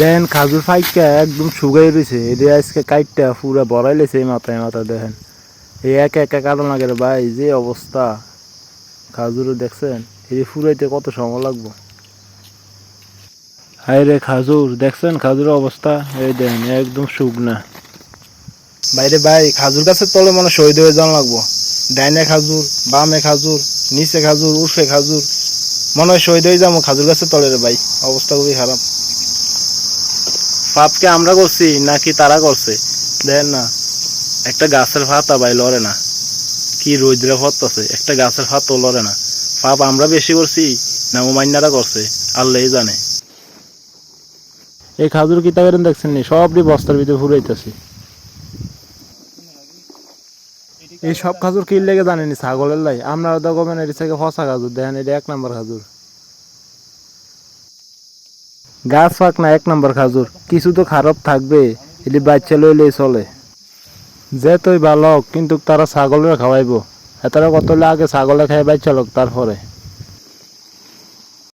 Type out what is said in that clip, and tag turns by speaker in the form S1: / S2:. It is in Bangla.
S1: দেন খাজুর ফাইকা একদম শুকাই রয়েছে এটা আজকে কাইটটা পুরা বড়াই লেছে এই মাথায় মাথা দেখেন। এই একা একা কারণ লাগে ভাই যে অবস্থা। খাজুরও দেখছেন? এই ফুরাইতে কত সময় লাগবো? হাই রে খাজুর, দেখছেন খাজুরের অবস্থা? এই দেখেন একদম শুকনা। বাইরে ভাই, খাজুর গাছের তলে মানে শহীদ হয়ে যাওয়া লাগবো। ডাইনে খাজুর, বামে খাজুর, নিচে খাজুর, উর্ফে খাজুর। মনে হয় শহীদ হয়ে যাব খাজুর গাছের তলে রে ভাই। অবস্থা খুবই খারাপ। পাপকে আমরা করছি, নাকি তারা করছে? দেখেন না, একটা গাছের ফাতা ভাই লড়ে না। কি রৌদ্রে ফতছে একটা গাছের ফাত লড়ে না। পাপ আমরা বেশি করছি, না ওমাইনারা করছে আল্লাহ জানে। এই খাজুর কিতা করেন দেখছেন নি সবটি বস্তার ভিতরে ফুরাইতেছি। এই সব খাজুর কি লেগে জানেনি, ছাগলের লাই। আপনারা তো এটি থেকে ফসা খাজুর, দেখেন এটা এক নম্বর খাজুর। গাছ ফাঁক না, এক নম্বর খাজুর। কিছু তো খারাপ থাকবে এটি বাচ্চা লইলে চলে। যে তুই ভালো কিন্তু তারা ছাগলের খাওয়াইব। এতারা কত আগে ছাগলে খাই বাচ্চা লোক, তারপরে।